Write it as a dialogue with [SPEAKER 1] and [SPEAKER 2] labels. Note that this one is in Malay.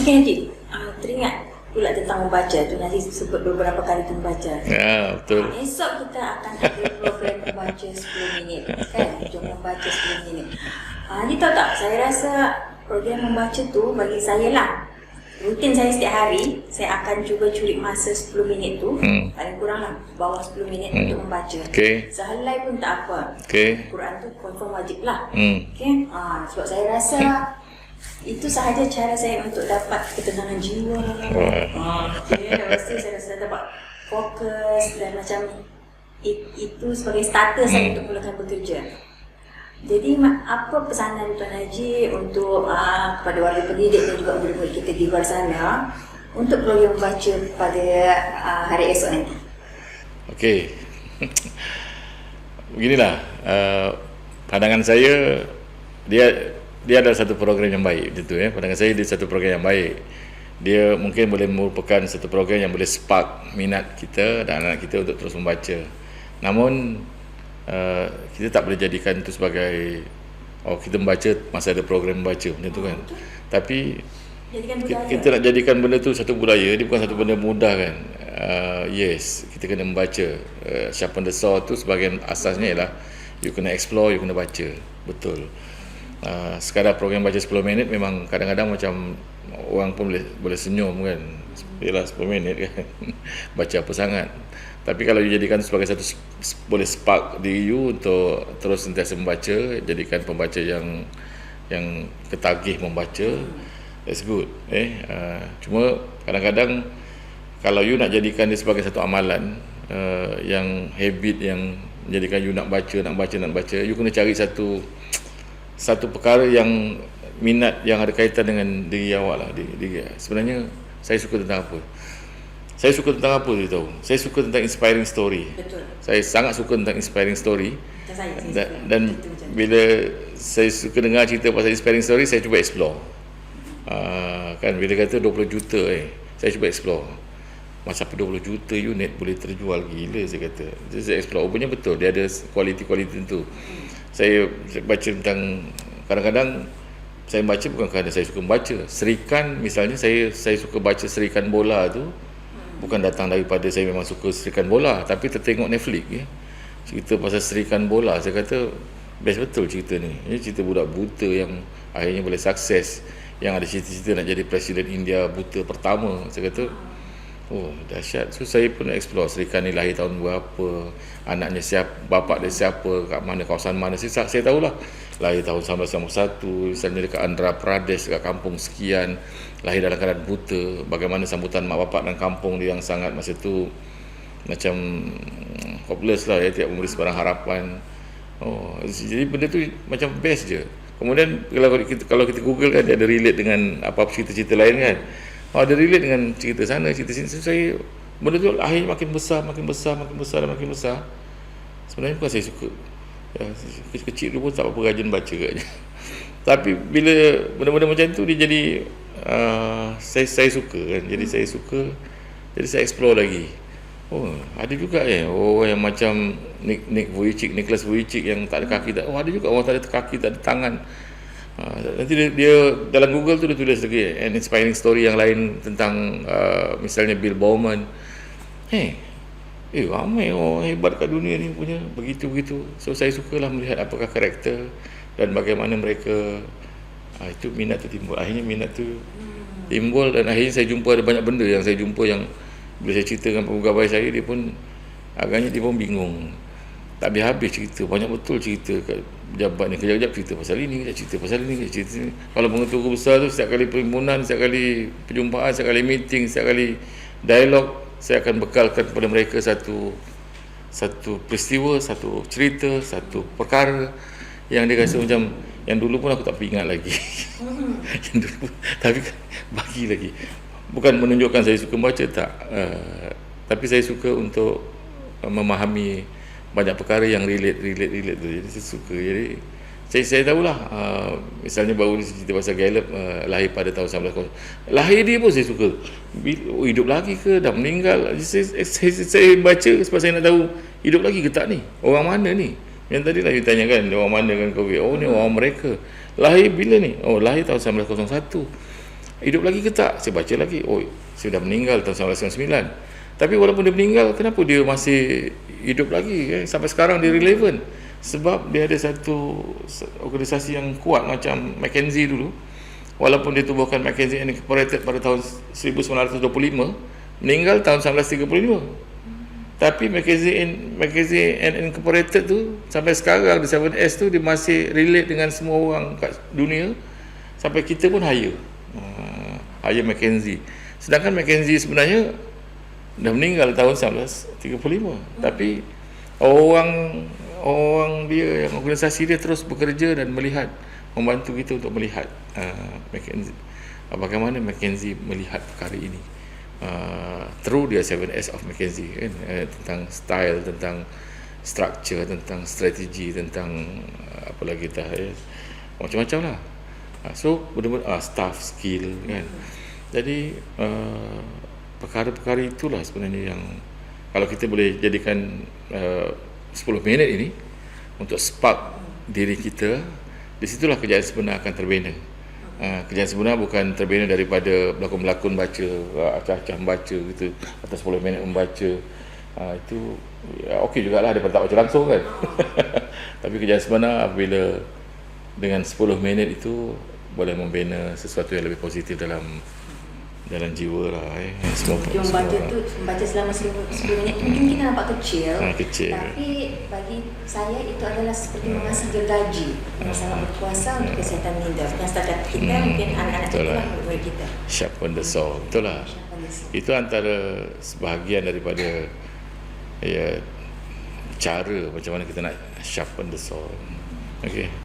[SPEAKER 1] Okey Haji, uh, teringat pula tentang membaca tu Nanti sebut beberapa kali tu membaca.
[SPEAKER 2] Ya, betul.
[SPEAKER 1] Uh, esok kita akan ada program membaca 10 minit kan? Jom membaca 10 minit. Uh, ni tahu tak, saya rasa program membaca tu bagi saya lah rutin saya setiap hari saya akan cuba curi masa 10 minit tu hmm. paling kurang lah bawah 10 minit hmm. untuk membaca
[SPEAKER 2] okay.
[SPEAKER 1] sehelai pun tak apa
[SPEAKER 2] okay.
[SPEAKER 1] Quran tu confirm wajib lah
[SPEAKER 2] hmm.
[SPEAKER 1] okay? ha, sebab saya rasa itu sahaja cara saya untuk dapat ketenangan jiwa okay. lepas tu saya rasa dapat fokus dan macam it, itu sebagai starter hmm. saya untuk mulakan bekerja jadi apa pesanan Tuan Haji untuk uh, kepada warga pendidik dan juga murid-murid kita di luar sana untuk program membaca pada uh, hari esok nanti?
[SPEAKER 2] Okey. Beginilah uh, pandangan saya dia dia adalah satu program yang baik betul ya. Pandangan saya dia satu program yang baik. Dia mungkin boleh merupakan satu program yang boleh spark minat kita dan anak kita untuk terus membaca. Namun uh, kita tak boleh jadikan itu sebagai oh kita membaca masa ada program membaca macam tu kan tapi kita, kita nak jadikan benda tu satu budaya dia bukan satu benda mudah kan uh, yes kita kena membaca uh, sharpen the saw tu sebagai asasnya ialah you kena explore you kena baca betul uh, sekadar program baca 10 minit memang kadang-kadang macam orang pun boleh boleh senyum kan. Yalah 10 minit kan. Baca apa sangat. Tapi kalau you jadikan sebagai satu boleh spark diri you untuk terus sentiasa membaca, jadikan pembaca yang yang ketagih membaca, that's good. Eh, uh, cuma kadang-kadang kalau you nak jadikan dia sebagai satu amalan uh, yang habit yang menjadikan you nak baca, nak baca, nak baca, you kena cari satu satu perkara yang minat yang ada kaitan dengan diri awak lah. Diri, diri. Sebenarnya saya suka tentang apa? Saya suka tentang apa dia tahu? Saya suka tentang inspiring story. Betul. Saya sangat suka tentang inspiring story. Saya, saya dan, dan bila saya suka dengar cerita pasal inspiring story, saya cuba explore. Uh, kan bila kata 20 juta eh, saya cuba explore. Macam apa 20 juta unit boleh terjual gila saya kata. Saya explore. Rupanya betul dia ada kualiti-kualiti tentu. Saya baca tentang kadang-kadang saya baca bukan kerana saya suka membaca. Serikan misalnya saya saya suka baca serikan bola tu bukan datang daripada saya memang suka serikan bola tapi tertengok Netflix ya. cerita pasal serikan bola saya kata best betul cerita ni ini cerita budak buta yang akhirnya boleh sukses yang ada cita-cita nak jadi presiden India buta pertama saya kata oh dahsyat. So saya pun explore. Serikan ni lahir tahun berapa anaknya siapa bapak dia siapa kat mana kawasan mana. Saya, saya tahulah. Lahir tahun 1991 misalnya dekat Andhra Pradesh dekat kampung sekian. Lahir dalam keadaan buta. Bagaimana sambutan mak bapak dan kampung dia yang sangat masa tu macam hmm, hopeless lah. Ya tidak memberi sebarang harapan. Oh jadi benda tu macam best je. Kemudian kalau kita kalau kita google kan dia ada relate dengan apa-apa cerita-cerita lain kan oh, ada relate dengan cerita sana cerita sini saya benda tu akhirnya makin besar makin besar makin besar dan makin besar sebenarnya bukan saya suka ya, kecil-kecil tu pun tak apa rajin baca katnya. Tapi bila benda-benda macam tu dia jadi uh, saya saya suka kan. Jadi saya suka jadi saya explore lagi. Oh, ada juga ya. Oh, yang macam Nick Nick Vujicic, Nicholas Vujicic yang tak ada kaki tak. Oh, ada juga orang tak ada kaki, tak ada tangan. Uh, nanti dia, dia dalam Google tu dia tulis lagi an inspiring story yang lain tentang uh, misalnya Bill Bowman. Hey, eh ramai orang hebat kat dunia ni punya begitu-begitu. So saya sukalah melihat apakah karakter dan bagaimana mereka ah, itu minat tu timbul akhirnya minat tu timbul dan akhirnya saya jumpa ada banyak benda yang saya jumpa yang bila saya cerita dengan pegawai saya dia pun agaknya dia pun bingung. Tak habis-habis cerita banyak betul cerita kat jabat ni kejap-kejap cerita pasal ini kejap cerita pasal ini kejap cerita ini kalau pengetua besar tu setiap kali perhimpunan setiap kali perjumpaan setiap kali meeting setiap kali dialog saya akan bekalkan kepada mereka satu satu peristiwa, satu cerita, satu perkara yang dia rasa macam yang dulu pun aku tak ingat lagi. yang dulu tapi bagi lagi. Bukan menunjukkan saya suka baca tak. Uh, tapi saya suka untuk uh, memahami banyak perkara yang relate relate relate tu. Jadi saya suka. Jadi saya saya tahulah uh, misalnya baru ni cerita pasal Gallup uh, lahir pada tahun 19 lahir dia pun saya suka. Oh, hidup lagi ke? Dah meninggal? Saya, saya, saya, saya baca sebab saya nak tahu hidup lagi ke tak ni? Orang mana ni? Yang tadi lah tanya kan orang mana kan COVID? Oh ni orang mereka. Lahir bila ni? Oh lahir tahun 1901 hidup lagi ke tak? Saya baca lagi, oh sudah meninggal tahun 1999. Tapi walaupun dia meninggal, kenapa dia masih hidup lagi? Eh? Sampai sekarang dia relevan. Sebab dia ada satu organisasi yang kuat macam McKinsey dulu. Walaupun dia tubuhkan McKinsey Incorporated pada tahun 1925, meninggal tahun 1935. Tapi McKinsey, in, McKinsey and Incorporated tu sampai sekarang di 7S tu dia masih relate dengan semua orang kat dunia sampai kita pun hire. Uh, hire McKinsey. Sedangkan McKinsey sebenarnya dah meninggal tahun 1935. Hmm. Tapi orang orang dia yang organisasi dia terus bekerja dan melihat membantu kita untuk melihat uh, McKinsey bagaimana McKinsey melihat perkara ini uh, through dia 7S of McKinsey kan uh, tentang style tentang structure tentang strategi tentang uh, apa lagi ya. macam-macam lah uh, so benar-benar uh, staff skill kan jadi uh, perkara-perkara itulah sebenarnya yang kalau kita boleh jadikan uh, 10 minit ini untuk spark diri kita di situlah kejayaan sebenar akan terbina Uh, kejayaan sebenar bukan terbina daripada berlakon-berlakon baca, uh, acah-acah membaca gitu, atas 10 minit membaca. Uh, itu ya, okey jugalah daripada tak baca langsung kan. Tapi kejayaan sebenar apabila dengan 10 minit itu boleh membina sesuatu yang lebih positif dalam dalam jiwa lah eh.
[SPEAKER 1] Semua Jom baca tu baca selama 10 minit mungkin kita nampak kecil.
[SPEAKER 2] Ha, kecil.
[SPEAKER 1] Tapi bagi saya itu adalah seperti mengasah gergaji yang sangat berkuasa untuk kesihatan minda. Dan setakat kita hmm. mungkin anak-anak kita lah murid kita.
[SPEAKER 2] Sharpen the saw. Betul lah. Itu antara sebahagian daripada ya cara macam mana kita nak sharpen the saw. Okay.